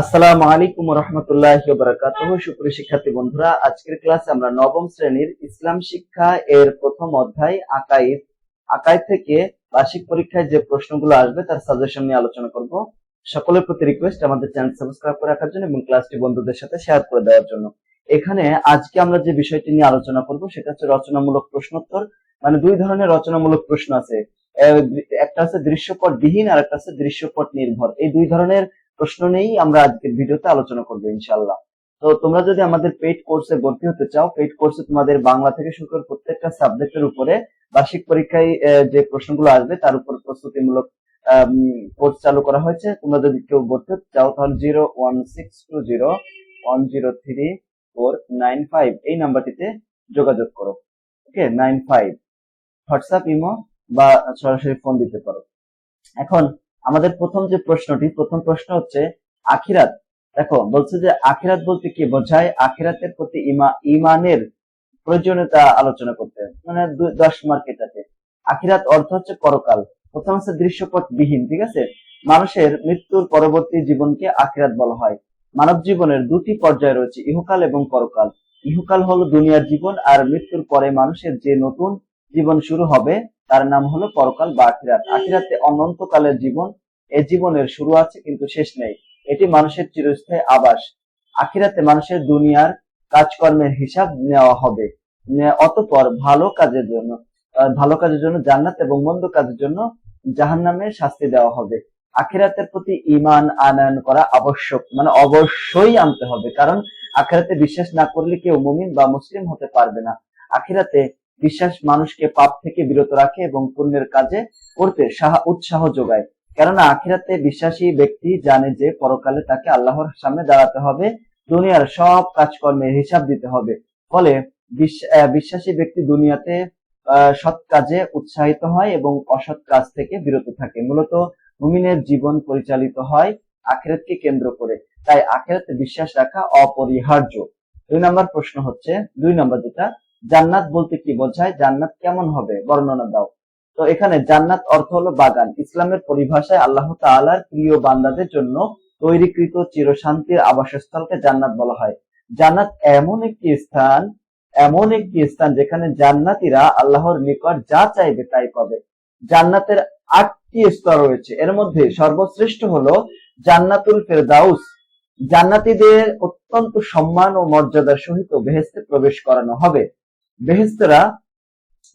আসসালামু আলাইকুম রহমতুল্লাহ বারাকাতুহু। সুপ্রিয় শিক্ষার্থী বন্ধুরা, আজকের ক্লাসে আমরা নবম শ্রেণির ইসলাম শিক্ষা এর প্রথম অধ্যায় আকাইদ আকাইদ থেকে বার্ষিক পরীক্ষায় যে প্রশ্নগুলো আসবে, তার সাজেশন নিয়ে আলোচনা করব। সকলের প্রতি রিকোয়েস্ট আমাদের চ্যানেল সাবস্ক্রাইব করে রাখার জন্য এবং ক্লাসটি বন্ধুদের সাথে শেয়ার করে দেওয়ার জন্য। এখানে আজকে আমরা যে বিষয়টি নিয়ে আলোচনা করব, সেটা হচ্ছে রচনামূলক প্রশ্নোত্তর। মানে দুই ধরনের রচনামূলক প্রশ্ন আছে। একটা হচ্ছে দৃশ্যপট বিহীন আর একটা হচ্ছে দৃশ্যপট নির্ভর এই দুই ধরনের প্রশ্ন নিয়েই আমরা আজকের ভিডিওতে আলোচনা করব ইনশাল্লাহ তো তোমরা যদি আমাদের পেইড কোর্সে ভর্তি হতে চাও পেইড কোর্সে তোমাদের বাংলা থেকে শুরু করে প্রত্যেকটা সাবজেক্টের উপরে বার্ষিক পরীক্ষায় যে প্রশ্নগুলো আসবে, তার উপর প্রস্তুতিমূলক কোর্স চালু করা হয়েছে। তোমরা যদি কেউ ভর্তি হতে চাও, তাহলে zero one six two zero one zero three four nine five এই নাম্বারটিতে যোগাযোগ করো। Okay, nine five. WhatsApp, imo বা সরাসরি ফোন দিতে পারো। এখন আমাদের প্রথম যে প্রশ্নটি, প্রথম প্রশ্ন হচ্ছে, আখিরাত, দেখো, বলছে যে আখিরাত বলতে কি বোঝায়? আখিরাতের প্রতি ইমা, ইমানের প্রয়োজনীয়তা আলোচনা করতে মানে দশ মার্ক এটাতে। আখিরাত অর্থ হচ্ছে পরকাল। প্রথম হচ্ছে দৃশ্যপট বিহীন ঠিক আছে? মানুষের মৃত্যুর পরবর্তী জীবনকে আখিরাত বলা হয়। মানব জীবনের দুটি পর্যায় রয়েছে, ইহকাল এবং পরকাল। ইহকাল হলো দুনিয়ার জীবন আর মৃত্যুর পরে মানুষের যে নতুন জীবন শুরু হবে, তার নাম হলো পরকাল বা আখিরাত। আখিরাতে অনন্তকালের জীবন, এ জীবনের শুরু আছে কিন্তু শেষ নেই। এটি মানুষের চিরস্থায়ী আবাস। আখিরাতে মানুষের দুনিয়ার কাজকর্মের হিসাব নেওয়া হবে। অতঃপর ভালো কাজের জন্য ভালো কাজের জন্য জান্নাত এবং মন্দ কাজের জন্য জাহান্নামের শাস্তি দেওয়া হবে। আখিরাতের প্রতি ইমান আনয়ন করা আবশ্যক মানে অবশ্যই আনতে হবে। কারণ আখিরাতে বিশ্বাস না করলে কেউ মুমিন বা মুসলিম হতে পারবে না। আখিরাতে বিশ্বাস মানুষকে পাপ থেকে বিরত রাখে এবং পুণ্যের কাজে করতে সাহা- উৎসাহ যোগায়। কেননা আখিরাতে বিশ্বাসী ব্যক্তি জানে যে পরকালে তাকে আল্লাহর সামনে দাঁড়াতে হবে, দুনিয়ার সব কাজকর্মের হিসাব দিতে হবে। ফলে বিশ্বাসী ব্যক্তি দুনিয়াতে সৎ কাজে উৎসাহিত হয় এবং অসৎ কাজ থেকে বিরত থাকে। মূলত মুমিনের জীবন পরিচালিত হয় আখিরাতকে কেন্দ্র করে। তাই আখেরাতে বিশ্বাস রাখা অপরিহার্য। দুই নম্বর প্রশ্ন হচ্ছে, দুই নম্বর যেটা জান্নাত বলতে কি বোঝায়? জান্নাত কেমন হবে? বর্ণনা দাও। তো এখানে জান্নাত অর্থ হলো বাগান। ইসলামের পরিভাষায় আল্লাহ তাআলার প্রিয় বান্দাদের জন্য তৈরিকৃত চিরশান্তির আবাসস্থলকে জান্নাত বলা হয়। জান্নাত এমন একটি স্থান, এমন একটি স্থান যেখানে জান্নাতীরা আল্লাহর নিকট যা চাইবে তাই পাবে। জান্নাতের আটটি স্তর রয়েছে। এর মধ্যে সর্বশ্রেষ্ঠ হলো জান্নাতুল ফেরদাউস। জান্নাতীদের অত্যন্ত সম্মান ও মর্যাদার সহিত বেহেস্তে প্রবেশ করানো হবে। বেহেস্তেরা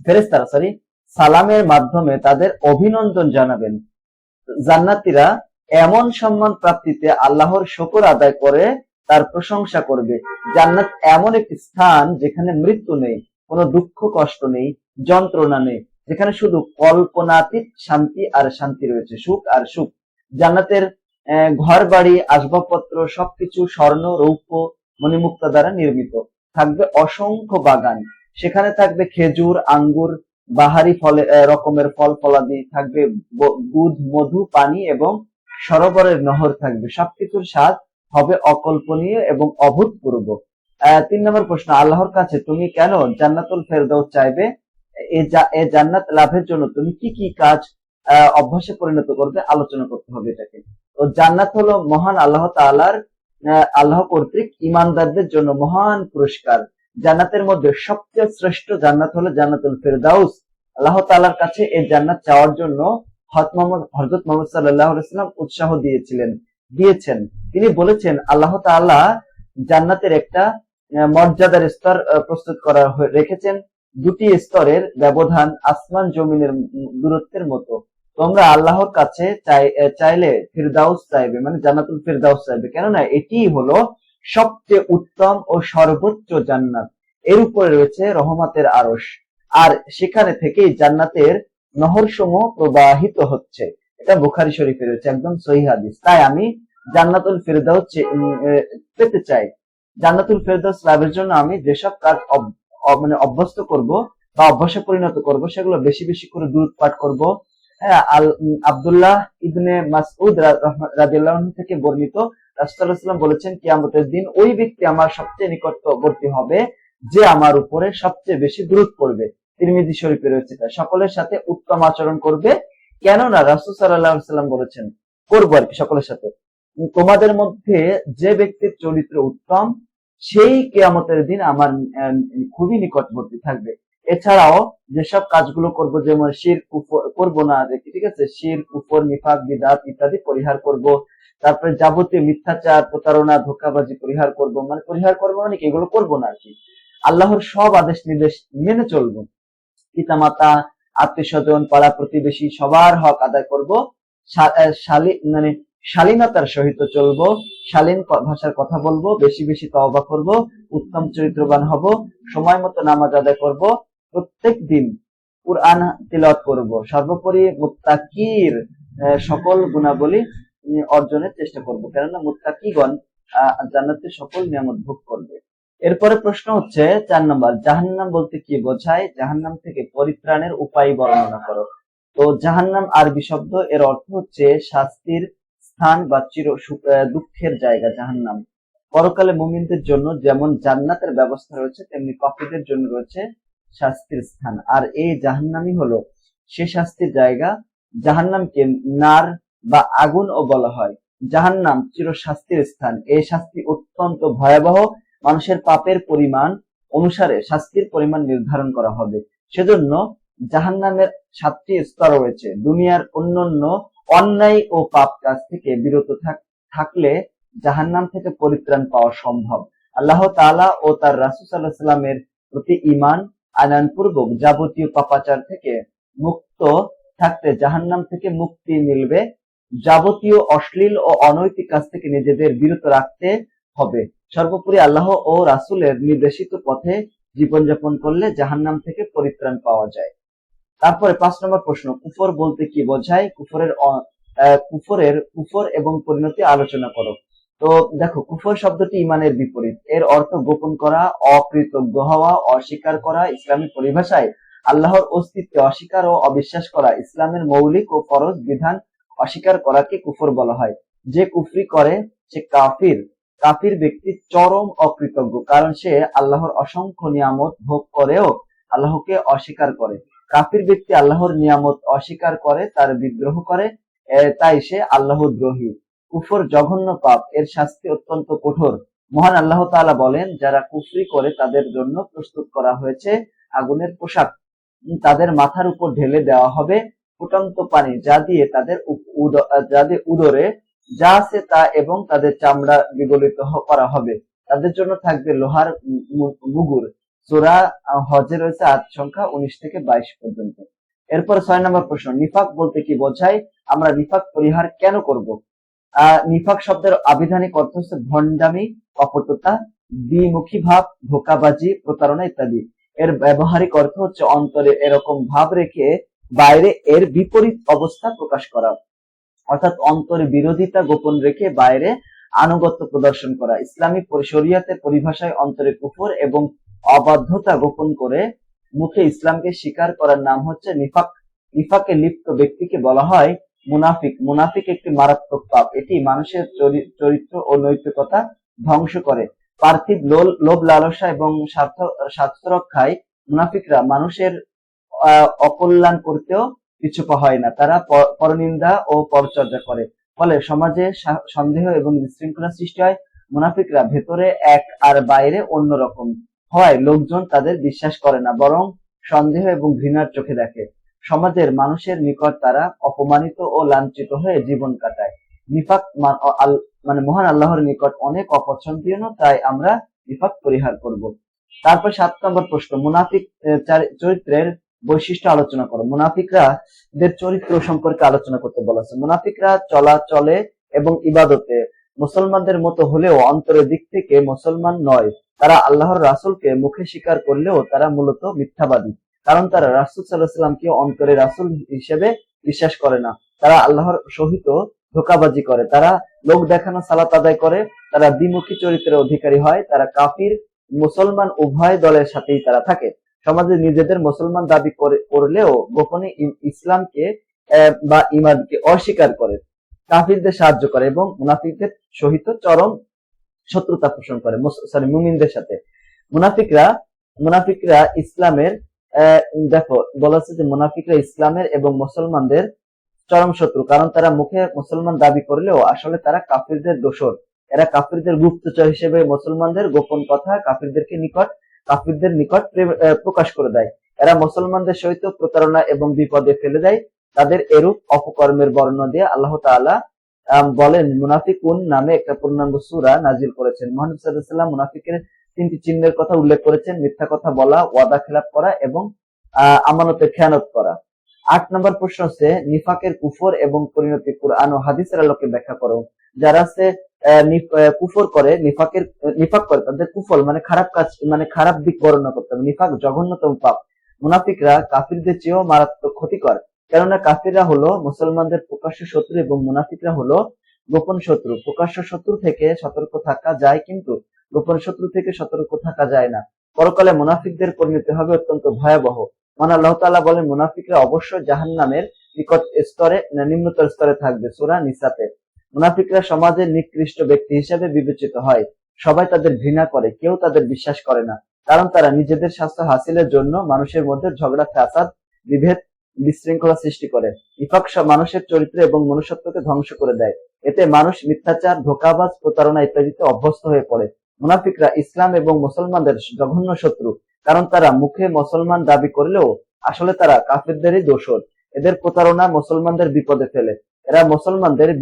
ফেরেস্তারা সরি সালামের মাধ্যমে তাদের অভিনন্দন জানাবেন। জান্নাতীরা এমন সম্মান প্রাপ্তিতে আল্লাহর শকর আদায় করে, তার প্রশংসা করবে। জান্নাত এমন একটি স্থান যেখানে মৃত্যু নেই, কোনো দুঃখ, কষ্ট নেই, যন্ত্রণা নেই, যেখানে শুধু কল্পনাতীত শান্তি আর শান্তি রয়েছে, সুখ আর সুখ। জান্নাতের ঘর বাড়ি আসবাবপত্র, সবকিছু স্বর্ণ, রৌপ্য, মণিমুক্তা দ্বারা নির্মিত। থাকবে অসংখ্য বাগান। সেখানে থাকবে খেজুর আঙ্গুর বাহারি ফলে রকমের ফল ফলাদি থাকবে দুধ মধু পানি এবং সরোবরের নহর থাকবে। সবকিছুর স্বাদ হবে অকল্পনীয় এবং অভূতপূর্ব। তিন নম্বর প্রশ্ন আল্লাহর কাছে তুমি কেন জান্নাতুল ফেরদাউস চাইবে? এ জান্নাত লাভের জন্য তুমি কি কি কাজ অভ্যাসে পরিণত করবে? আলোচনা করতে হবে এটাকে। তো জান্নাত হলো মহান আল্লাহ তাআলার আহ, আল্লাহ কর্তৃক ইমানদারদের জন্য মহান পুরস্কার। জান্নাতের মধ্যে সবচেয়ে শ্রেষ্ঠ জান্নাত হলো জান্নাতুল ফেরদাউস। আল্লাহ তাআলার কাছে এই জান্নাত চাওয়ার জন্য হযরত মোহাম্মদ আলাইহি উৎসাহ দিয়েছিলেন, দিয়েছেন। তিনি বলেছেন, আল্লাহ তাআলা জান্নাতের একটা মর্যাদার স্তর প্রস্তুত করা রেখেছেন। দুটি স্তরের ব্যবধান আসমান জমিনের দূরত্বের মতো। তোমরা আল্লাহর কাছে চাই চাইলে ফিরদাউস চাইবে মানে জান্নাতুল ফিরদাউস চাইবে। কেননা এটি হলো সবচেয়ে উত্তম ও সর্বোচ্চ জান্নাত। এর উপরে রয়েছে রহমাতের আরশ। আর সেখানে থেকেই জান্নাতের নহরসমূহ প্রবাহিত হচ্ছে। এটা বুখারি শরীফে রয়েছে, একদম সহি হাদিস। তাই আমি জান্নাতুল ফেরদাউস পেতে চাই। জান্নাতুল ফেরদাউস লাভের জন্য আমি যেসব কাজ মানে অভ্যস্ত করব বা অভ্যাসে পরিণত করব, সেগুলো বেশি বেশি করে দূর পাঠ করব। হ্যাঁ আল আব্দুল্লাহ ইবনে মাসউদ রাদিয়াল্লাহু থেকে বর্ণিত সাল্লাল্লাহু বলেছেন, কিয়ামতের দিন ওই ব্যক্তি আমার সবচেয়ে নিকটবর্তী হবে, যে আমার উপরে সবচেয়ে বেশি দূরত পড়বে। তিরমিজি শরীফে রয়েছে সকলের সাথে উত্তম আচরণ করবে। কেননা রাসূল আলাইহি সাল্লাম বলেছেন, করব আর কি সকলের সাথে। তোমাদের মধ্যে যে ব্যক্তির চরিত্র উত্তম, সেই কেয়ামতের দিন আমার খুবই নিকটবর্তী থাকবে। এছাড়াও যেসব কাজগুলো করব, যেমন শির করব না ঠিক আছে? শির, কুফর, নিফাক, বিদাত ইত্যাদি পরিহার করব। তারপরে যাবতীয় মিথ্যাচার, প্রতারণা, ধোকাবাজি পরিহার করব। মানে পরিহার করব মানে কি? এগুলো করব না আর কি। আল্লাহর সব আদেশ নির্দেশ মেনে চলবো। পিতামাতা আত্মীয় স্বজন পাড়া প্রতিবেশী, সবার হক আদায় করব। মানে শালীনতার সহিত চলবো। শালীন ভাষার কথা বলব। বেশি বেশি তওবা করব। উত্তম চরিত্রবান হব। সময় মতো নামাজ আদায় করব। প্রত্যেক দিন কুরআন তিলাওয়াত করব। সর্বোপরি মুত্তাকির সকল গুণাবলী অর্জনের চেষ্টা করব। কেননা মুত্তাকিগণ জান্নাতের সকল নিয়ামত ভোগ করবে। এরপরে প্রশ্ন হচ্ছে, চার নম্বর, জাহান্নাম বলতে কি বোঝায়? জাহান্নাম থেকে পরিত্রাণের উপায় বর্ণনা করো। তো জাহান্নাম আরবি শব্দ, এর অর্থ হচ্ছে শাস্তির স্থান বা চির দুঃখের জায়গা, জাহান্নাম। পরকালে মুমিনদের জন্য যেমন জান্নাতের ব্যবস্থা রয়েছে, তেমনি পাপীদের জন্য রয়েছে শাস্তির স্থান। আর এই জাহান্নামই হলো সে শাস্তির জায়গা। জাহান্নামকে নার বা আগুনও বলা হয়। জাহান্নাম চির শাস্তির স্থান। এই শাস্তি অত্যন্ত ভয়াবহ। মানুষের পাপের পরিমাণ অনুসারে শাস্তির পরিমাণ নির্ধারণ করা হবে। সেজন্য জাহান্নামের সাতটি স্তর রয়েছে। দুনিয়ার অন্যান্য অন্যায় ও পাপ কাজ থেকে বিরত থাক- থাকলে জাহান্নাম থেকে পরিত্রাণ পাওয়া সম্ভব। আল্লাহ তাআলা ও তার রাসূল সাল্লামের প্রতি ঈমান আনান পূর্বক যাবতীয় পাপাচার থেকে মুক্ত থাকতে জাহান্নাম থেকে মুক্তি মিলবে যাবতীয় অশ্লীল ও অনৈতিক কাজ থেকে নিজেদের বিরত রাখতে হবে। সর্বোপরি আল্লাহ ও রাসূলের নির্দেশিত পথে জীবনযাপন করলে জাহান্নাম থেকে পরিত্রাণ পাওয়া যায়। তারপরে পাঁচ নম্বর প্রশ্ন, কুফর বলতে কি বোঝায়? কুফরের কুফরের কুফর এবং পরিণতি আলোচনা করো। তো দেখো, কুফর শব্দটি ইমানের বিপরীত। এর অর্থ গোপন করা, অকৃতজ্ঞ হওয়া, অস্বীকার করা ইসলামী পরিভাষায় আল্লাহর অস্তিত্বে অস্বীকার ও অবিশ্বাস করা। ইসলামের মৌলিক ও ফরজ বিধান অস্বীকার করাকে কুফর বলা হয়। যে কুফরি করে, সে কাফির। কাফির ব্যক্তি চরম অকৃতজ্ঞ, কারণ সে আল্লাহর অসংখ্য নিয়ামত ভোগ করেও আল্লাহকে অস্বীকার করে। কাফির ব্যক্তি আল্লাহর নিয়ামত অস্বীকার করে, তার বিদ্রোহ করে তাই সে আল্লাহ দ্রোহী কুফর জঘন্য পাপ, এর শাস্তি অত্যন্ত কঠোর। মহান আল্লাহ তাআলা বলেন, যারা কুফরি করে, তাদের জন্য প্রস্তুত করা হয়েছে আগুনের পোশাক। তাদের মাথার উপর ঢেলে দেওয়া হবে ফুটন্ত পানি যা দিয়ে তাদের যাদের উদরে যা আছে তা এবং তাদের চামড়া বিগলিত করা হবে। তাদের জন্য থাকবে লোহার মুগুর। আহ, হজে রয়েছে আট সংখ্যা উনিশ থেকে বাইশ পর্যন্ত। এরপর ছয় নম্বর প্রশ্ন নিফাক বলতে কি বোঝায়? আমরা নিফাক পরিহার কেন করব? নিফাক শব্দের আবিধানিক অর্থ হচ্ছে ভণ্ডামি অপটতা দ্বিমুখী ভাব ধোকাবাজি প্রতারণা ইত্যাদি। এর ব্যবহারিক অর্থ হচ্ছে অন্তরে এরকম ভাব রেখে বাইরে এর বিপরীত অবস্থা প্রকাশ করা। অর্থাৎ অন্তরে বিরোধিতা গোপন রেখে বাইরে আনুগত্য প্রদর্শন করা। ইসলামী পরি- শরিয়াতের পরিভাষায় অন্তরে কুফর এবং অবাধ্যতা গোপন করে মুখে ইসলামকে স্বীকার করার নাম হচ্ছে নিফাক। নিফাকে লিপ্ত ব্যক্তিকে বলা হয় মুনাফিক। মুনাফিক একটি মারাত্মক পাপ। এটি মানুষের চরি- চরিত্র ও নৈতিকতা ধ্বংস করে। পার্থিব লোভ লালসা এবং স্বার্থ স্বার্থ রক্ষায় মুনাফিকরা মানুষের অকল্যাণ করতেও পিছুপা হয় না। তারা পরনিন্দা ও পরচর্চা করে। ফলে সমাজে সন্দেহ এবং বিশৃঙ্খলা সৃষ্টি হয়। মুনাফিকরা ভেতরে এক আর বাইরে অন্যরকম হয়। লোকজন তাদের বিশ্বাস করে না, বরং সন্দেহ এবং ঘৃণার চোখে দেখে। সমাজের মানুষের নিকট তারা অপমানিত ও লাঞ্ছিত হয়ে জীবন কাটায়। নিফাক মানে মহান আল্লাহর নিকট অনেক অপছন্দনীয়, তাই আমরা নিফাক পরিহার করব। তারপর সাত নম্বর প্রশ্ন, মুনাফিক চরিত্রের বৈশিষ্ট্য আলোচনা করো। মুনাফিকরা দের চরিত্র সম্পর্কে আলোচনা করতে বলা আছে মুনাফিকরা চলাচলে এবং ইবাদতে মুসলমানদের মতো হলেও অন্তরের দিক থেকে মুসলমান নয়। তারা আল্লাহর রাসূলকে মুখে স্বীকার করলেও তারা মূলত মিথ্যাবাদী। কারণ তারা রাসূল সাল্লাহ সাল্লামকে অন্তরে রাসুল হিসেবে বিশ্বাস করে না। তারা আল্লাহর সহিত ধোকাবাজি করে। তারা লোক দেখানো সালাত আদায় করে। তারা দ্বিমুখী চরিত্রের অধিকারী হয়। তারা কাফির, মুসলমান উভয় দলের সাথেই তারা থাকে। সমাজে নিজেদের মুসলমান দাবি করে, করলেও গোপনে ইসলামকে বা ইমানকে অস্বীকার করে, কাফিরদের সাহায্য করে এবং মুনাফিকদের সহিত চরম শত্রুতা পোষণ করে সরি মুমিনদের সাথে। মুনাফিকরা মুনাফিকরা ইসলামের দেখো, বলা হচ্ছে যে মুনাফিকরা ইসলামের এবং মুসলমানদের চরম শত্রু, কারণ তারা মুখে মুসলমান দাবি করলেও আসলে তারা কাফিরদের দোষর। এরা কাফিরদের গুপ্তচর হিসেবে মুসলমানদের গোপন কথা কাফিরদেরকে নিকট কাফিরদের নিকট প্রকাশ করে দেয়। এরা মুসলমানদের সহিত প্রতারণা এবং বিপদে ফেলে দেয়। তাদের এরূপ অপকর্মের বর্ণনা দিয়ে আল্লাহ আম, বলেন মুনাফিকুন নামে একটা পূর্ণাঙ্গ সূরা নাজিল করেছেন। মোহাম্মদ সাল্লাল্লাহু মুনাফিকের তিনটি চিহ্নের কথা উল্লেখ করেছেন। মিথ্যা কথা বলা ওয়াদা খেলাপ করা এবং আহ, আমানতের খেয়ানত করা। আট নম্বর প্রশ্ন হচ্ছে নিফাকের কুফর এবং পরিণতি কুরআন ও হাদিসের আলোকে ব্যাখ্যা করো। যারা আহ, কুফর করে, নিফাকের, নিফাক করে, তাদের কুফল মানে খারাপ কাজ মানে খারাপ দিক বর্ণনা করতে হবে। নিফাক জঘন্যতম পাপ। মুনাফিকরা কাফিরদের চেয়েও মারাত্মক ক্ষতিকর। কেননা কাফিররা হলো মুসলমানদের প্রকাশ্য শত্রু এবং মুনাফিকরা হলো গোপন শত্রু। প্রকাশ্য শত্রু থেকে সতর্ক থাকা যায় কিন্তু গোপন শত্রু থেকে সতর্ক থাকা যায় না। পরকালে মুনাফিকদের পরিণতি হবে অত্যন্ত ভয়াবহ। মান আল্লাহ তাআলা বলেন, মুনাফিকরা অবশ্যই জাহান্নামের নিকট স্তরে, নিম্নতর স্তরে থাকবে, সূরা নিসাতে। মুনাফিকরা সমাজের নিকৃষ্ট ব্যক্তি হিসেবে বিবেচিত হয়। সবাই তাদের ঘৃণা করে, কেউ তাদের বিশ্বাস করে না। কারণ তারা নিজেদের স্বাস্থ্য হাসিলের জন্য মানুষের মধ্যে ঝগড়া, ফ্যাসাদ, বিভেদ, বিশৃঙ্খলা সৃষ্টি করে। সব মানুষের চরিত্র এবং মনুষ্যত্বকে ধ্বংস করে দেয়। এতে মানুষ মিথ্যাচার, ধোকাবাজ, প্রতারণা ইত্যাদিতে অভ্যস্ত হয়ে পড়ে। মুনাফিকরা ইসলাম এবং মুসলমানদের জঘন্য শত্রু। কারণ তারা মুখে মুসলমান দাবি করলেও আসলে তারা কাফিরদেরই দোষর। এদের প্রতারণা মুসলমানদের বিপদে ফেলে। এরা মুসলমানদের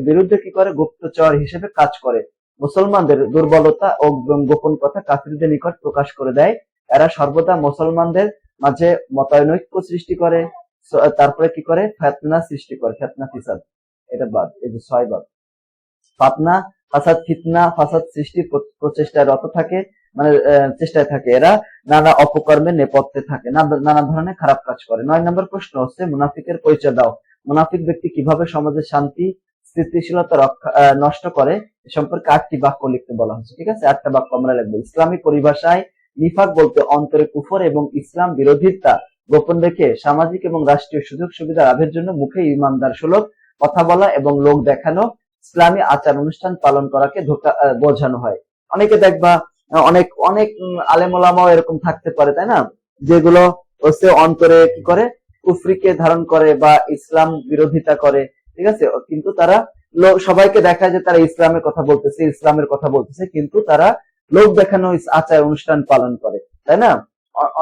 বিরুদ্ধে কি করে? গুপ্তচর হিসেবে কাজ করে। মুসলমানদের দুর্বলতা ও গোপন কথা কাফিরদের নিকট প্রকাশ করে দেয়। এরা সর্বদা মুসলমানদের মাঝে মতানৈক্য সৃষ্টি করে। তারপরে কি করে? ফেতনা সৃষ্টি করে। ফেতনা ফিসাদ। এটা বাদ। এই যে ছয় বাদ। ফাতনা, ফাসাদ, ফিতনা, ফাসাদ সৃষ্টির প্র- প্রচেষ্টায় রত থাকে। মানে চেষ্টায় থাকে। এরা নানা অপকর্মে নেপথ্যে থাকে। নানা ধরনের খারাপ কাজ করে। নয় নম্বর প্রশ্ন হচ্ছে, মুনাফিকের পরিচয় দাও। মুনাফিক ব্যক্তি কীভাবে সমাজের শান্তি, স্থিতিশীলতা রক্ষা নষ্ট করে, এ সম্পর্কে আটটি বাক্য লিখতে বলা হচ্ছে, ঠিক আছে? আটটা বাক্য আমরা লিখব। ইসলামী পরিভাষায় নিফাক বলতে অন্তরে কুফর এবং ইসলাম বিরোধিতা, গোপন রেখে সামাজিক এবং রাষ্ট্রীয় সুযোগ সুবিধা লাভের জন্য মুখে ইমানদার সুলভ কথা বলা এবং লোক দেখানো, ইসলামী আচার অনুষ্ঠান পালন করাকে ধোকা বোঝানো হয়। অনেকে দেখবা, অনেক অনেক আলেমোলামাও এরকম থাকতে পারে, তাই না? যেগুলো অন্তরে কি করে? কুফরিকে ধারণ করে বা ইসলাম বিরোধিতা করে, ঠিক আছে? কিন্তু তারা সবাইকে দেখায় যে তারা ইসলামের কথা বলতেছে, ইসলামের কথা বলতেছে, কিন্তু তারা লোক দেখানো আচার অনুষ্ঠান পালন করে, তাই না?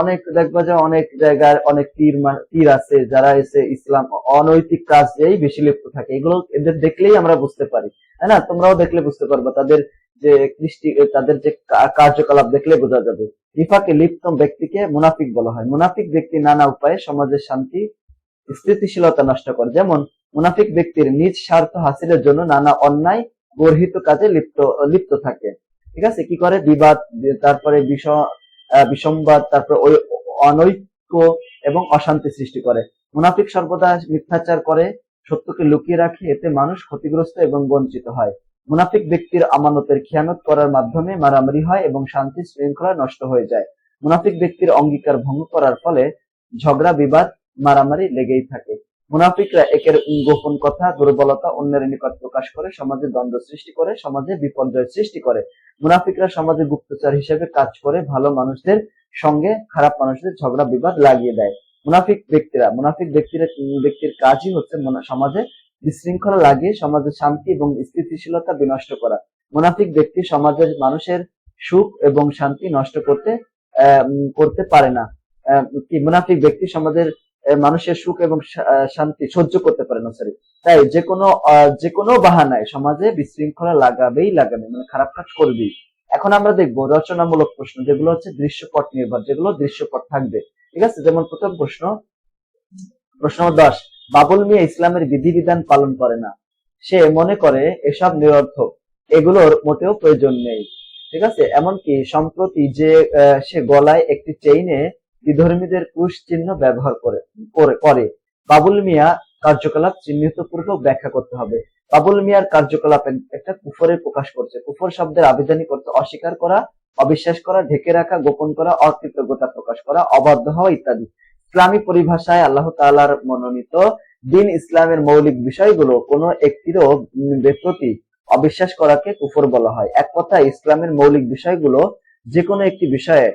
অনেক দেখবা যে অনেক জায়গায় অনেক তীর তীর আছে যারা এসে ইসলাম অনৈতিক কাজেই বেশি লিপ্ত থাকে। এগুলো এদের দেখলেই আমরা বুঝতে পারি, তাই না? তোমরাও দেখলে বুঝতে পারবে, তাদের যে কৃষ্টি তাদের যে কার্যকলাপ দেখলে বোঝা যাবে। নিফাকে লিপ্ত ব্যক্তিকে মুনাফিক বলা হয়। মুনাফিক ব্যক্তি নানা উপায়ে সমাজের শান্তি স্থিতিশীলতা নষ্ট করে। যেমন মুনাফিক ব্যক্তির নিজ স্বার্থ হাসিলের জন্য নানা অন্যায় গর্হিত কাজে লিপ্ত লিপ্ত থাকে। ঠিক আছে? কি করে? বিবাদ তারপরে বিষ আহ, বিসংবাদ তারপরে ওই অনৈক্য এবং অশান্তি সৃষ্টি করে। মুনাফিক সর্বদা মিথ্যাচার করে সত্যকে লুকিয়ে রাখে। এতে মানুষ ক্ষতিগ্রস্ত এবং বঞ্চিত হয়। মুনাফিক ব্যক্তির আমানতের খেয়ানত করার মাধ্যমে মারামারি হয় এবং শান্তি শৃঙ্খলা নষ্ট হয়ে যায়। মুনাফিক ব্যক্তির অঙ্গীকার ভঙ্গ করার ফলে ঝগড়া, বিবাদ, মারামারি লেগেই থাকে। মুনাফিকরা একের গোপন কথা, দুর্বলতা অন্যের নিকট প্রকাশ করে, সমাজে দ্বন্দ্ব সৃষ্টি করে, সমাজে বিপর্যয় সৃষ্টি করে। মুনাফিকরা সমাজে গুপ্তচর হিসেবে কাজ করে, ভালো মানুষদের সঙ্গে খারাপ মানুষদের ঝগড়া, বিবাদ লাগিয়ে দেয়। মুনাফিক ব্যক্তিরা মুনাফিক ব্যক্তিরা ব্যক্তির কাজই হচ্ছে সমাজে বিশৃঙ্খলা লাগিয়ে সমাজে শান্তি এবং স্থিতিশীলতা বিনষ্ট করা। মুনাফিক ব্যক্তি সমাজের মানুষের সুখ এবং শান্তি নষ্ট করতে করতে পারে না। কি মুনাফিক ব্যক্তি সমাজের মানুষের সুখ এবং শান্তি সহ্য করতে পারে না সরি তাই যে কোনো যে কোনো বাহানায় সমাজে বিশৃঙ্খলা লাগাবেই লাগাবে মানে খারাপ কাজ করবেই। এখন আমরা দেখব রচনামূলক প্রশ্ন, যেগুলো হচ্ছে দৃশ্যপট নির্ভর, যেগুলো দৃশ্যপট থাকবে। ঠিক আছে? যেমন প্রথম প্রশ্ন প্রশ্ন দশ। বাবুল মিয়া ইসলামের বিধিবিধান পালন করে না। সে মনে করে এসব নিরর্থক এগুলোর মোটেও প্রয়োজন নেই। ঠিক আছে? এমনকি সম্প্রতি যে সে গলায় একটি চেইনে বিধর্মীদের কুশ চিহ্ন ব্যবহার করে, করে- বাবুল মিয়া কার্যকলাপ চিহ্নিত পূর্বক ব্যাখ্যা করতে হবে। বাবুল মিয়ার কার্যকলাপ একটা কুফরে প্রকাশ করছে। কুফর শব্দের আবেদনই করতে অস্বীকার করা, অবিশ্বাস করা, ঢেকে রাখা, গোপন করা, অকৃতজ্ঞতা প্রকাশ করা, অবাধ্য হওয়া ইত্যাদি। ইসলামী পরিভাষায় আল্লাহ তাআলার মনোনীত দিন ইসলামের মৌলিক বিষয়গুলো কোনো একটিরও প্রতি অবিশ্বাস করাকে কুফর বলা হয়। এক কথায় ইসলামের মৌলিক বিষয়গুলো যে কোনো একটি বিষয়ে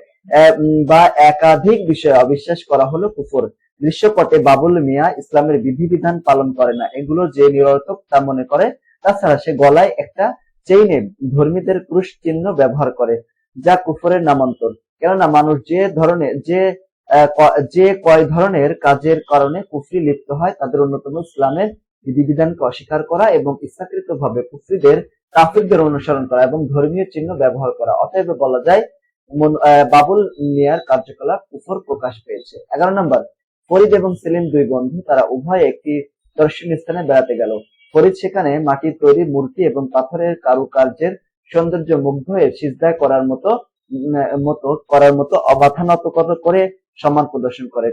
বা একাধিক বিষয়ে অবিশ্বাস করা হলো কুফর। দৃশ্যপটে বাবুল মিয়া ইসলামের বিধিবিধান পালন করে না। এগুলো যে নিরর্থক তা মনে করে, তাছাড়া সে গলায় একটা চেইনে ধর্মীদের ক্রুশ চিহ্ন ব্যবহার করে, যা কুফরের নামান্তর। কেননা মানুষ যে ধরনের, যে যে কয় ধরনের কাজের কারণে কুফরি লিপ্ত হয় তাদের অন্যতম ইসলামের বিধিবিধানকে অস্বীকার করা এবং ইচ্ছাকৃত ভাবে কুফরিদের, কাফিরদের অনুসরণ করা এবং ধর্মীয় চিহ্ন ব্যবহার করা। অতএব বলা যায় বাবুল মিয়ার কার্যকলাপ কুফর প্রকাশ পেয়েছে। এগারো নম্বর, ফরিদ এবং সেলিম দুই বন্ধু, তারা উভয় একটি দর্শনীয় স্থানে বেড়াতে গেল। ফরিদ সেখানে মাটির তৈরি মূর্তি এবং পাথরের কারুকার্যের সৌন্দর্য মুগ্ধ হয়ে সিজদায় করার মতো মতো করার মতো অবাধানত করে সম্মান প্রদর্শন করে।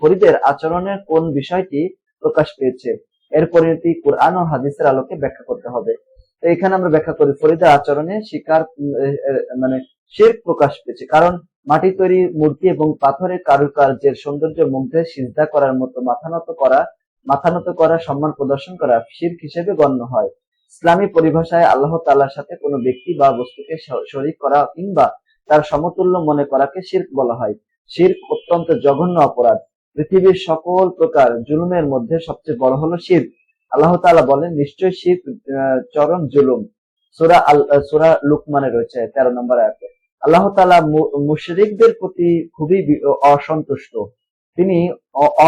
ফরিদের আচরণের কোন বিষয়টি প্রকাশ পেয়েছে? এর পরিণতি কোরআন ও হাদিসের আলোকে ব্যাখ্যা করতে হবে। তো এখানে আমরা ব্যাখ্যা করি, ফরিদের আচরণে শিকার মানে শের প্রকাশ পেয়েছে। কারণ মাটি তৈরি, মূর্তি এবং পাথরের কারুকার্যের সৌন্দর্য মুগ্ধে সিজদা করার মতো মাথা নত করা মাথা নত করা, সম্মান প্রদর্শন করা শির্ক হিসেবে গণ্য হয়। ইসলামী পরিভাষায় আল্লাহ তাআলার সাথে কোনো ব্যক্তি বা বস্তুকে শরীক করা কিংবা তার সমতুল্য মনে করাকে শির্ক বলা হয়। শির্ক অত্যন্ত জঘন্য অপরাধ। পৃথিবীর সকল প্রকার জুলুমের মধ্যে সবচেয়ে বড় হলো শির্ক। আল্লাহ তাআলা বলেন নিশ্চয় শির্ক চরম জুলুম। সূরা আল সূরা লুকমানে রয়েছে তেরো নম্বর আয়াতে। আল্লাহ তালা মুশরিকদের প্রতি খুবই অসন্তুষ্ট। তিনি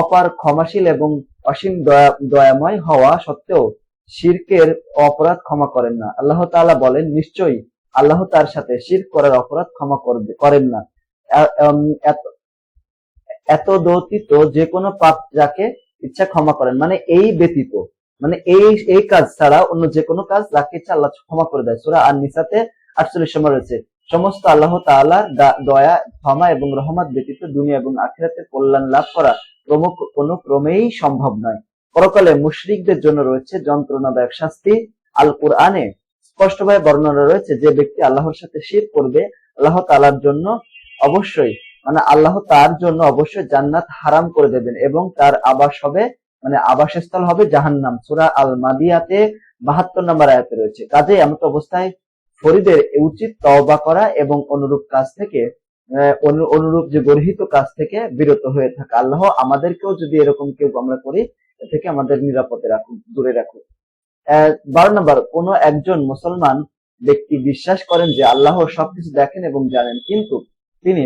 অপার ক্ষমাশীল এবং অসীম দয়া, দয়াময় হওয়া সত্ত্বেও শিরকের অপরাধ ক্ষমা করেন না। আল্লাহ তাআলা বলেন, নিশ্চয়ই আল্লাহ তার সাথে শিরক করার অপরাধ ক্ষমা করবে, করেন না। এত দৌতিত যে কোনো পাপ যাকে ইচ্ছা ক্ষমা করেন মানে এই ব্যতীত মানে এই এই কাজ ছাড়া অন্য যে কোনো কাজ যাকে ইচ্ছা আল্লাহ ক্ষমা করে দেয়। সূরা আর নিসাতে আটচল্লিশ সময় রয়েছে, সমস্ত আল্লাহ তাআলার দয়া, ক্ষমা এবং রহমত ব্যতীত দুনিয়া এবং আখিরাতের কল্যাণ লাভ করা প্রমুখ কোনো ক্রমেই সম্ভব নয়। পরকালে মুশরিকদের জন্য রয়েছে যন্ত্রণাদায়ক শাস্তি। আল কুরআনে স্পষ্টভাবে বর্ণনা রয়েছে যে ব্যক্তি আল্লাহর সাথে শির করবে, আল্লাহ তাআলার জন্য অবশ্যই মানে আল্লাহ তার জন্য অবশ্যই জান্নাত হারাম করে দেবেন এবং তার আবাস হবে মানে আবাসস্থল হবে জাহান্নাম। সূরা আল মাদিয়াতে বাহাত্তর নম্বর আয়াতে রয়েছে। কাজেই এমত অবস্থায় ফরিদের উচিত তওবা করা এবং অনুরূপ কাজ থেকে অনুরূপ যে গর্হিত কাজ থেকে বিরত হয়ে থাকা। আল্লাহ আমাদেরকেও যদি এরকম কেউ আমরা করি থেকে আমাদের নিরাপদে রাখুন দূরে আহ, বারো নম্বর কোন একজন মুসলমান ব্যক্তি বিশ্বাস করেন যে আল্লাহ সবকিছু দেখেন এবং জানেন কিন্তু তিনি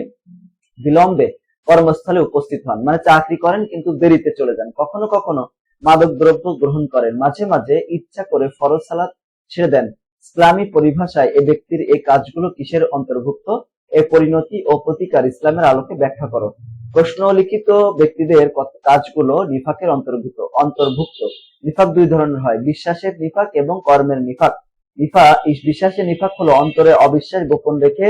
বিলম্বে কর্মস্থলে উপস্থিত হন। মানে চাকরি করেন কিন্তু দেরিতে চলে যান। কখনো কখনো মাদক দ্রব্য গ্রহণ করেন। মাঝে মাঝে ইচ্ছা করে ফরজ সালাত ছেড়ে দেন। ইসলামী পরিভাষায় এ ব্যক্তির এই কাজগুলো কিসের অন্তর্ভুক্ত? এ পরিণতি ও প্রতিকার ইসলামের আলোকে ব্যাখ্যা করো। প্রশ্ন লিখিত ব্যক্তিদের কাজগুলো নিফাকের অন্তর্ভুক্ত অন্তর্ভুক্ত। নিফাক দুই ধরনের হয়, বিশ্বাসের নিফাক এবং কর্মের নিফাক। নিফা বিশ্বাসের নিফাক হলো অন্তরে অবিশ্বাস গোপন রেখে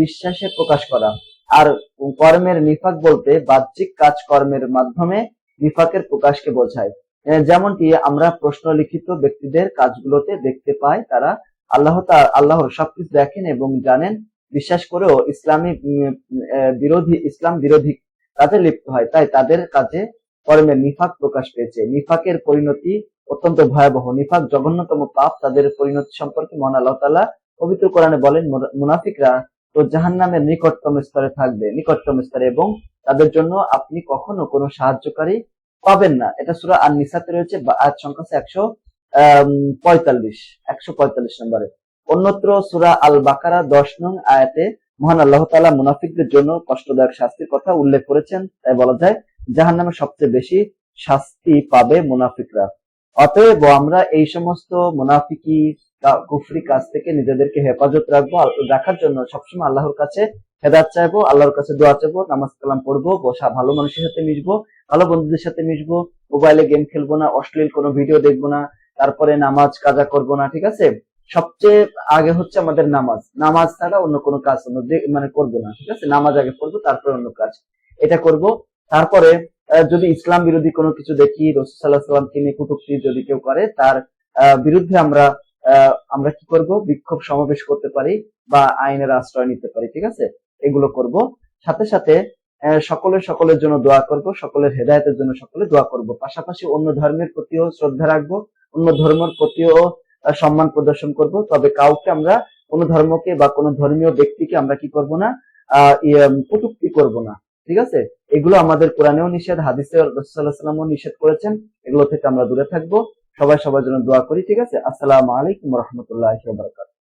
বিশ্বাসে প্রকাশ করা। আর কর্মের নিফাক বলতে বাহ্যিক কাজ কর্মের মাধ্যমে নিফাকের প্রকাশকে বোঝায়। যেমনটি আমরা প্রশ্ন লিখিত ব্যক্তিদের কাজগুলোতে দেখতে পাই, তারা আল্লাহ আল্লাহর সবকিছু দেখেন এবং জানেন। বিশ্বাস করেও ইসলামী বিরোধী, ইসলাম বিরোধী কাজে লিপ্ত হয়। তাই তাদের কাজে কর্মের নিফাক প্রকাশ পেয়েছে। নিফাকের পরিণতি অত্যন্ত ভয়াবহ। নিফাক জঘন্যতম পাপ। তাদের পরিণতি সম্পর্কে মহান আল্লাহ তাআলা পবিত্র কোরআনে বলেন মুনা- মুনাফিকরা তো জাহান্নামের নিকটতম স্তরে থাকবে, নিকটতম স্তরে এবং তাদের জন্য আপনি কখনো কোনো সাহায্যকারী পাবেন না। এটা সূরা আর নিসাতে রয়েছে, বা- আয়াত সংখ্যা একশো পঁয়তাল্লিশ একশো পঁয়তাল্লিশ নম্বরে। অন্যত্র সূরা আল বাকারা দশ নং আয়াতে মহান আল্লাহ তাআলা মুনাফিকদের জন্য কষ্টদায়ক শাস্তির কথা উল্লেখ করেছেন। তাই বলা যায়, জাহান্নামে সবচেয়ে বেশি শাস্তি পাবে মুনাফিকরা। অতএব আমরা এই সমস্ত মুনাফিকি কুফরি কাজ থেকে নিজেদেরকে হেফাজত রাখব রাখার জন্য সবসময় আল্লাহর কাছে হেদাত চাইব, আল্লাহর কাছে দোয়া চাইব, নামাজ কালাম পড়ব, বসা, ভালো মানুষের সাথে মিশবো, ভালো বন্ধুদের সাথে মিশবো, মোবাইলে গেম খেলব না, অশ্লীল কোনো ভিডিও দেখব না, তারপরে নামাজ কাজা করব না, ঠিক আছে? সবচেয়ে আগে হচ্ছে আমাদের নামাজ। নামাজ ছাড়া অন্য কোনো কাজ মানে করব না ঠিক আছে? নামাজ আগে পড়ব তারপরে অন্য কাজ। এটা করব। তারপরে যদি ইসলাম বিরোধী কোনো কিছু দেখি রসুল সাল্লাহ সাল্লামকে নিয়ে কুটুক্তি যদি কেউ করে তার বিরুদ্ধে আমরা আমরা কি করব? বিক্ষোভ সমাবেশ করতে পারি বা আইনের আশ্রয় নিতে পারি ঠিক আছে? এগুলো করব। সাথে সাথে আহ, সকলের সকলের জন্য দোয়া করব সকলের হেদায়েতের জন্য সকলে দোয়া করব। পাশাপাশি অন্য ধর্মের প্রতিও শ্রদ্ধা রাখব অন্য ধর্মের প্রতিও সম্মান প্রদর্শন করব। তবে কাউকে আমরা কোনো ধর্মকে বা কোনো ধর্মীয় ব্যক্তিকে আমরা কি করব না কটুক্তি করব না। ঠিক আছে? এগুলো আমাদের কোরআনেও নিষেধ হাদিসে রসুল্লাহামও নিষেধ করেছেন। এগুলো থেকে আমরা দূরে থাকব। সবাই সবার জন্য দোয়া করি, ঠিক আছে? আসসালামু আলাইকুম রহমতুল্লাহ বারকাত